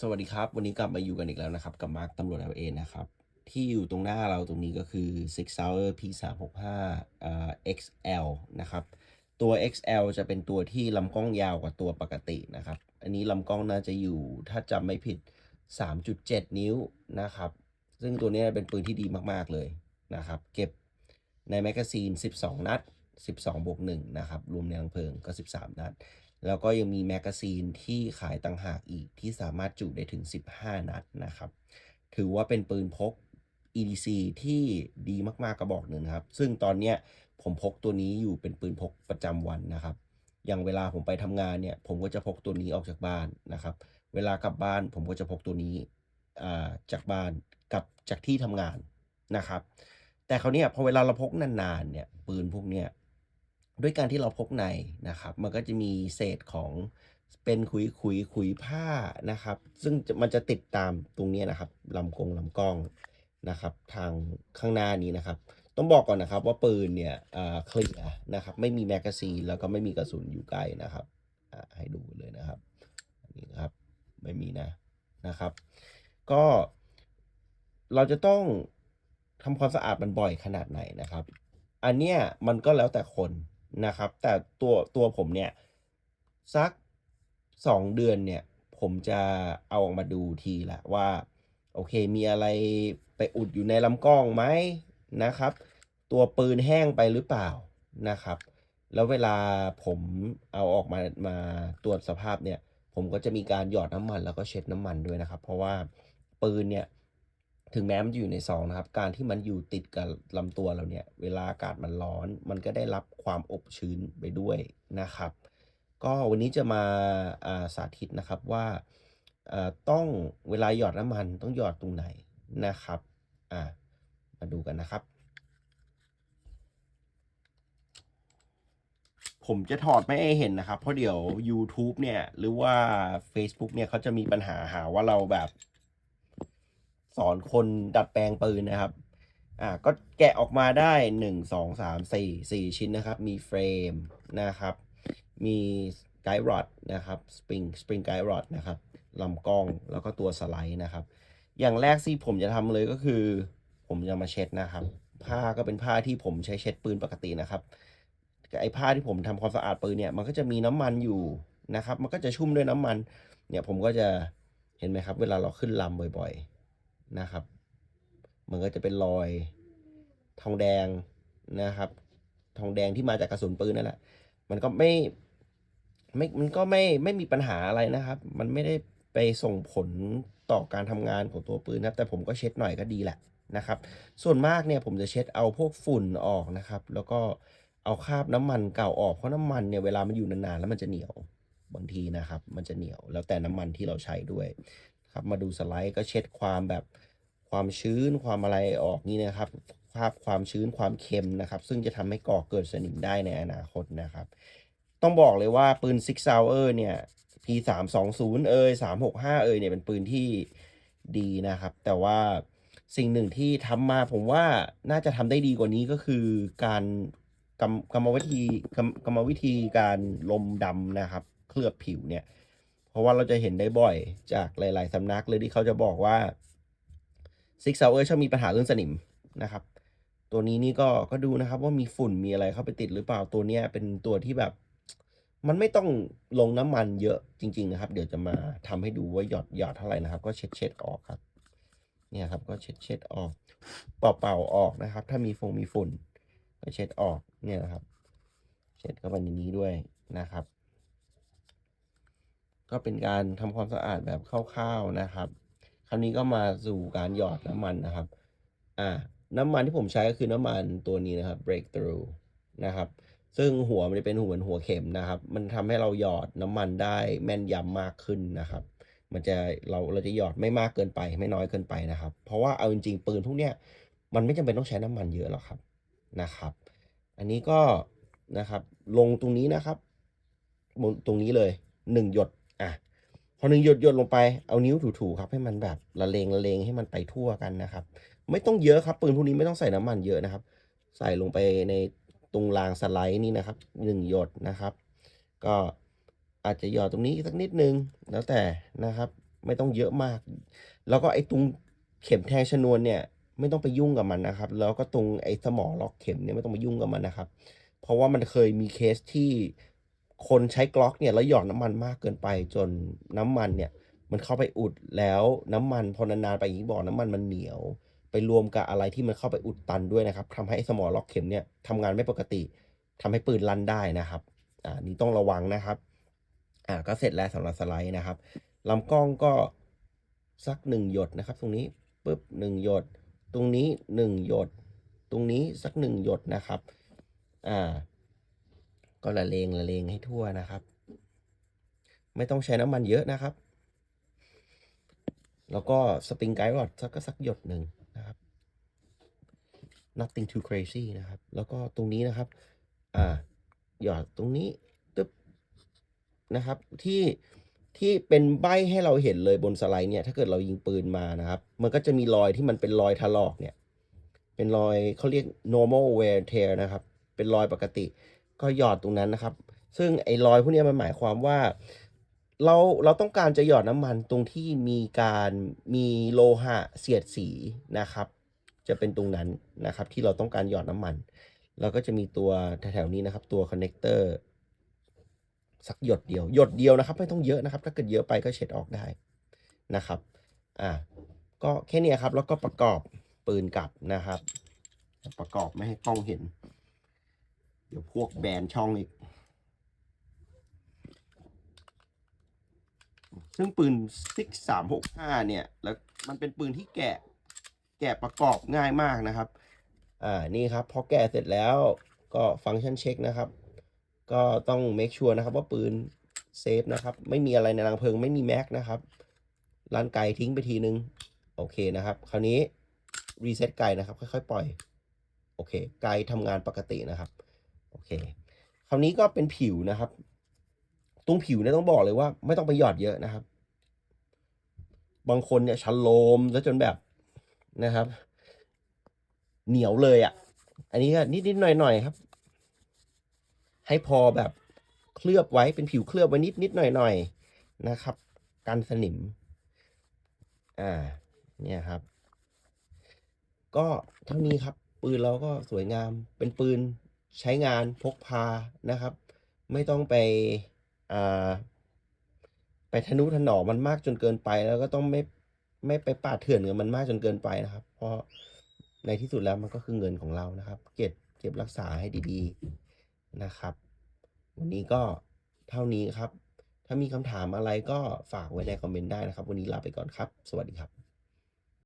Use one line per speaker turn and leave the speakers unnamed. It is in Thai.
สวัสดีครับ วันนี้กลับมาอยู่กันอีกแล้วนะครับ กับมาร์คตำรวจ LA นะครับ ที่อยู่ตรงหน้าเราตรงนี้ก็คือ Six Hour P365 เอ่อ XL นะครับ ตัว XL จะเป็นตัวที่ลำกล้องยาวกว่าตัวปกตินะครับ อันนี้ลำกล้องน่าจะอยู่ถ้าจำไม่ผิด 3.7 นิ้วนะครับ ซึ่งตัวนี้เป็นปืนที่ดีมากๆเลยนะครับ เก็บในแมกกาซีน 12 นัด 12บวก1นะครับ รวมในรังเพลิงก็ 13 นัด แล้วก็ยังมีแมกกาซีนที่ขายต่างหากอีกที่สามารถจุได้ถึง 15 นัดนะครับ ถือว่าเป็นปืนพก EDC ที่ดีมากๆกระบอกหนึ่งครับ ซึ่งตอนเนี้ยผมพกตัวนี้อยู่เป็นปืนพกประจำวันนะครับ อย่างเวลาผมไปทำงานเนี่ย ผมก็จะพกตัวนี้ออกจากบ้านนะครับ เวลากลับบ้านผมก็จะพกตัวนี้าจากบ้านกลับจากที่ทำงานนะครับ แต่คราวเนี้ยพอเวลาเราพกนานๆเนี่ยปืนพวกเนี้ย ด้วยการที่เราพกในนะครับ มันก็จะมีเศษของเป็นขุยขุยขุยผ้านะครับ ซึ่งมันจะติดตามตรงนี้นะครับลำกงลำกล้องนะครับ ทางข้างหน้านี้นะครับ ต้องบอกก่อนนะครับว่าปืนเนี่ยเคลียนะครับ ไม่มีแมกกาซีนแล้วก็ไม่มีกระสุนอยู่ใกล้นะครับให้ดูเลยนะครับนนี้นะครับไม่มีนะนะครับ ก็เราจะต้องทำความสะอาดมันบ่อยขนาดไหนนะครับ อันเนี้ยมันก็แล้วแต่คน นะครับ แต่ตัวตัวผมเนี่ยสักสองเดือนเนี่ย ผมจะเอาออกมาดูทีละว่า โอเคมีอะไรไปอุดอยู่ในลำกล้องไหมนะครับ ตัวปืนแห้งไปหรือเปล่านะครับ แล้วเวลาผมเอาออกมามาตรวจสภาพเนี่ย ผมก็จะมีการหยอดน้ำมันแล้วก็เช็ดน้ำมันด้วยนะครับ เพราะว่าปืนเนี่ย ถึงแม้มันจะอยู่ในซองนะครับ การที่มันอยู่ติดกับลำตัวเราเนี่ย เวลาอากาศมันร้อน มันก็ได้รับความอบชื้นไปด้วยนะครับ ก็วันนี้จะมาาสาธิตนะครับว่าต้องเวลาหยอดน้ำมันต้องหยอดตรงไหนนะครับมาดูกันนะครับ ผมจะถอดไม่ให้เห็นนะครับ เพราะเดี๋ยว YouTube เนี่ย หรือว่า Facebook เนี่ยเขาจะมีปัญหาหาว่าเราแบบ สอนคนดัดแปลงปืนนะครับ อ่าก็แกะออกมาได้หนึ่งสองสามสี่สี่ชิ้นนะครับ มีเฟรมนะครับ มีไกด์รอดนะครับสปริงสปริงไกด์รอดนะครับลำกล้องแล้วก็ตัวสไลด์นะครับ อย่างแรกที่ผมจะทำเลยก็คือ ผมจะมาเช็ดนะครับ ผ้าก็เป็นผ้าที่ผมใช้เช็ดปืนปกตินะครับไอ้ผ้าที่ผมทำความสะอาดปืนเนี่ยมันก็จะมีน้ำมันอยู่นะครับ มันก็จะชุ่มด้วยน้ำมัน เนี่ยผมก็จะเห็นไหมครับ เวลาเราขึ้นลำบ่อย ๆ นะครับ มันก็จะเป็นรอยทองแดงนะครับ ทองแดงที่มาจากกระสุนปืนนั่นแหละ มันก็ไม่ไม่มันก็ไม่ไม่มีปัญหาอะไรนะครับ มันไม่ได้ไปส่งผลต่อการทำงานของตัวปืนนะครับ แต่ผมก็เช็ดหน่อยก็ดีแหละนะครับ ส่วนมากเนี่ยผมจะเช็ดเอาพวกฝุ่นออกนะครับ แล้วก็เอาคราบน้ำมันเก่าออกเพราะน้ำมันเนี่ยเวลามันอยู่นานๆแล้วมันจะเหนียวบางทีนะครับ มันจะเหนียวแล้วแต่น้ำมันที่เราใช้ด้วย ครับ มาดูสไลด์ก็เช็ดความแบบความชื้นความอะไรออกนี่นะครับภาพความชื้นความเค็มนะครับ ซึ่งจะทำให้ก่อเกิดสนิมได้ในอนาคตนะครับ ต้องบอกเลยว่าปืน Six Hour เนี่ย P 3 2 0เอ่ย3 6 5เอ่ยเนี่ยเป็นปืนที่ดีนะครับ แต่ว่าสิ่งหนึ่งที่ทำมาผมว่าน่าจะทำได้ดีกว่านี้ก็คือการกรรมกรรมวิธีกรรมกรรมวิธีการลมดำนะครับ เคลือบผิวเนี่ย ราะว่าเราจะเห็นได้บ่อยจากหลาย ๆ สำนักเลยที่เขาจะบอกว่า Six Hour ชอบมีปัญหาเรื่องสนิมนะครับ ตัวนี้นี่ก็ก็ดูนะครับว่ามีฝุ่นมีอะไรเข้าไปติดหรือเปล่าตัวเนี้ยเป็นตัวที่แบบ มันไม่ต้องลงน้ำมันเยอะจริง ๆ นะครับ เดี๋ยวจะมาทำให้ดูว่าหยอดหยอดเท่าไหร่นะครับ ก็เช็ดเช็ดออกครับ เนี่ยครับก็เช็ดเช็ดออก เป่าเป่าออกนะครับ ถ้ามีฟงมีฝุ่น ก็เช็ดออกเนี่ยนะครับ เช็ดเข้าไปในนี้ด้วยนะครับ ก็เป็นการทำความสะอาดแบบคร่าวๆนะครับ คราวนี้ก็มาสู่การหยอดน้ำมันนะครับ อ่า น้ำมันที่ผมใช้ก็คือน้ำมันตัวนี้นะครับ breakthrough นะครับ ซึ่งหัวมันจะเป็นหัวเหมือนหัวเข็มนะครับ มันทำให้เราหยอดน้ำมันได้แม่นยำมากขึ้นนะครับ มันจะเราเราจะหยอดไม่มากเกินไป ไม่น้อยเกินไปนะครับ เพราะว่าเอาจริงๆปืนพวกเนี้ยมันไม่จำเป็นต้องใช้น้ำมันเยอะหรอกครับนะครับ อันนี้ก็นะครับลงตรงนี้นะครับตรงนี้เลยหนึ่งหยด พอหนึ่งหยดหยดลงไปเอานิ้วถูๆครับ ให้มันแบบละเลงละเลงให้มันไปทั่วกันนะครับ ไม่ต้องเยอะครับ ปืนพวกนี้ไม่ต้องใส่น้ำมันเยอะนะครับ ใส่ลงไปในตรงรางสไลด์นี่นะครับหนึ่งหยดนะครับ ก็อาจจะหยอดตรงนี้สักนิดนึงแล้วแต่นะครับ ไม่ต้องเยอะมาก แล้วก็ไอ้ตรงเข็มแทงชนวนเนี่ย ไม่ต้องไปยุ่งกับมันนะครับ แล้วก็ตรงไอ้สมอล็อกเข็มเนี่ยไม่ต้องไปยุ่งกับมันนะครับ เพราะว่ามันเคยมีเคสที่ คนใช้กล็อกเนี่ยแล้วหยอดน้ำมันมากเกินไปจนน้ำมันเนี่ยมันเข้าไปอุดแล้วน้ำมันพอนานๆไปอย่างที่บอกน้ำมันมันเหนียว ไปรวมกับอะไรที่มันเข้าไปอุดตันด้วยนะครับทำให้ไอ้สมอล็อกเข็มเนี่ยทำงานไม่ปกติทำให้ปืนลั่นได้นะครับอ่านี่ต้องระวังนะครับอ่าก็เสร็จแล้วสำหรับสไลด์นะครับลำกล้องก็สักหนึ่งหยดนะครับ ตรงนี้ปุ๊บหนึ่งหยด ตรงนี้หนึ่งหยด ตรงนี้สักหนึ่งหยดนะครับอ่า ก็ละเลงละเลงให้ทั่วนะครับ ไม่ต้องใช้น้ำมันเยอะนะครับ แล้วก็สปริงไกด์รอดสักก็สักหยดหนึ่งนะครับ nothing too crazy นะครับ แล้วก็ตรงนี้นะครับ อ่า หยอดตรงนี้ตึ๊บนะครับ ที่ที่เป็นใบให้เราเห็นเลยบนสไลด์เนี่ย ถ้าเกิดเรายิงปืนมานะครับ มันก็จะมีรอยที่มันเป็นรอยถลอกเนี่ย เป็นรอยเขาเรียก normal wear tear นะครับ เป็นรอยปกติ ก็หยอดตรงนั้นนะครับ ซึ่งไอ้รอยพวกนี้มันหมายความว่า เราเราต้องการจะหยอดน้ำมันตรงที่มีการมีโลหะเสียดสีนะครับ จะเป็นตรงนั้นนะครับ ที่เราต้องการหยอดน้ำมันเราก็จะมีตัวแถวๆนี้นะครับ ตัวคอนเน c เตอร์สักหยดเดียวหยดเดียวนะครับ ไม่ต้องเยอะนะครับ ถ้าเกิดเยอะไปก็เช็ดออกได้นะครับอ่าก็แค่นี้ครับแล้วก็ประกอบปืนกลับนะครับ ประกอบไม่ให้กล้องเห็น ดี๋ยวพวกแบนช่องอีก ซึ่งปืน Six สามหกห้าเนี่ย แล้วมันเป็นปืนที่แกะ แกะประกอบง่ายมากนะครับ อ่า นี่ครับ พอแกะเสร็จแล้วก็ฟังก์ชันเช็คนะครับ ก็ต้อง make sure นะครับว่าปืนเซฟนะครับ ไม่มีอะไรในรังเพลิงไม่มีแม็กนะครับลั่นไกทิ้งไปทีนึง โอเคนะครับ คราวนี้รีเซ็ตไกนะครับ ค่อยๆ ปล่อย โอเค ไกทำงานปกตินะครับ เค คราวนี้ก็เป็นผิวนะครับ ตรงผิวเนี่ยต้องบอกเลยว่า ไม่ต้องไปหยอดเยอะนะครับ บางคนเนี่ยชะโลมแล้วจนแบบนะครับ เหนียวเลยอะ่ะ อันนี้ก็นิดๆหน่อยๆครับ ให้พอแบบเคลือบไว้เป็นผิวเคลือบไว้นิดนิดหน่อยหน่อยๆนะครับกันสนิม อ่า เนี่ยครับ ก็เท่านี้ครับ ปืนเราก็สวยงามเป็นปืน ใช้งานพกพานะครับ ไม่ต้องไปอ่าไปทนุถนอมมันมากจนเกินไป แล้วก็ต้องไม่ไม่ไปปาดเถื่อนกับมันมากจนเกินไปนะครับ เพราะในที่สุดแล้วมันก็คือเงินของเรานะครับ เก็บเก็บรักษาให้ดีๆนะครับ วันนี้ก็เท่านี้ครับ ถ้ามีคำถามอะไรก็ฝากไว้ในคอมเมนต์ได้นะครับ วันนี้ลาไปก่อนครับ สวัสดีครับ